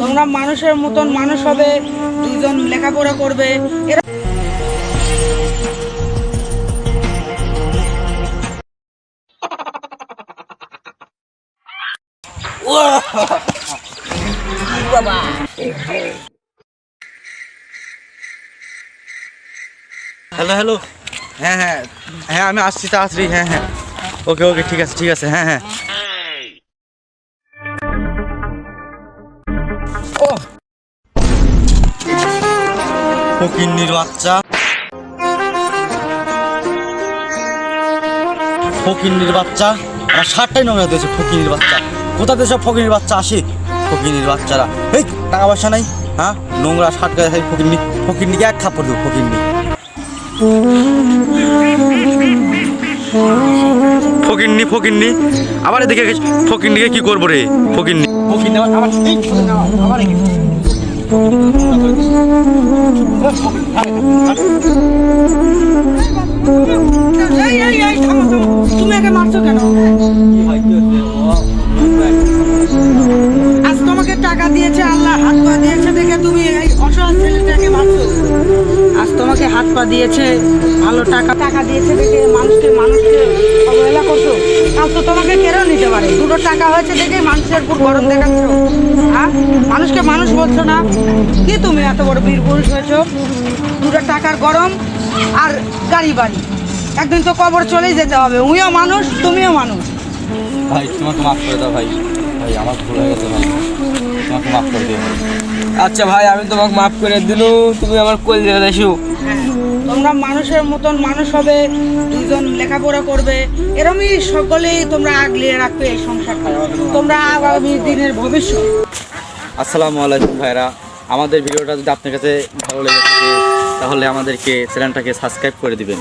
তোমরা মানুষের মতন মানুষ হবে দুজন লেখাপড়া করবে। এরা হ্যালো হ্যালো হ্যাঁ হ্যাঁ হ্যাঁ আমি আসছি তাড়াতাড়ি হ্যাঁ হ্যাঁ। ওকে ওকে ঠিক আছে ঠিক আছে হ্যাঁ হ্যাঁ। ফকিন্নির বাচ্চা। ফকিন্নির বাচ্চা। আমার শার্টটাই নোংরা দিয়েছে ফকিন্নির বাচ্চা। কোথা থেকে সব বাচ্চা আসে? ফকিন্নির বাচ্চারা। এই, টাকা পয়সা নাই হ্যাঁ? নোংরা শার্ট গায়ে ফকিন্নি, ফকিন্নিকে এক খাপড় দেবো, ফকিন্নি। ফকিন্নি ফকিন্নি। আবার এদিকে ফকিন্নিকে কি করব রে? ফকিন্নি। কেন? আজ তোমাকে টাকা দিয়েছে হাত পা দিয়েছে আজ তোমাকে হাত পা দিয়েছে, ভালো টাকা টাকা দিয়েছে দেখে মানুষকে অবহেলা করছ তো তোমাকে কেড়েও নিতে পারে। দুটো টাকা হয়েছে দেখে মানুষের উপর গরম দেখাচ্ছ। হ্যাঁ মানুষকে মানুষ বলছো না? কি তুমি এত বড় বীর পুরুষ হয়েছ? দুটো টাকার গরম আর গাড়ি বাড়ি। একদিন তো কবর চলেই যেতে হবে। উইও মানুষ, তুমিও মানুষ। ভাই, তোমাকে মাফ করে দাও ভাই। ভাই আমার ভুল হয়ে গেছে ভাই। তোমাকে মাফ করে দিও আচ্ছা ভাই আমি তোমাকে মাফ করে দিলু তুমি আমার কোল দিয়ে তোমরা মানুষের মতন মানুষ হবে দুজন লেখাপড়া করবে এরমই সকলেই তোমরা আগলিয়ে রাখবে এই সংসারটা। তোমরা আগামী দিনের ভবিষ্যৎ। আসসালামু আলাইকুম ভাইরা আমাদের ভিডিওটা যদি আপনার কাছে ভালো লেগে থাকে তাহলে আমাদেরকে চ্যানেলটাকে সাবস্ক্রাইব করে দিবেন।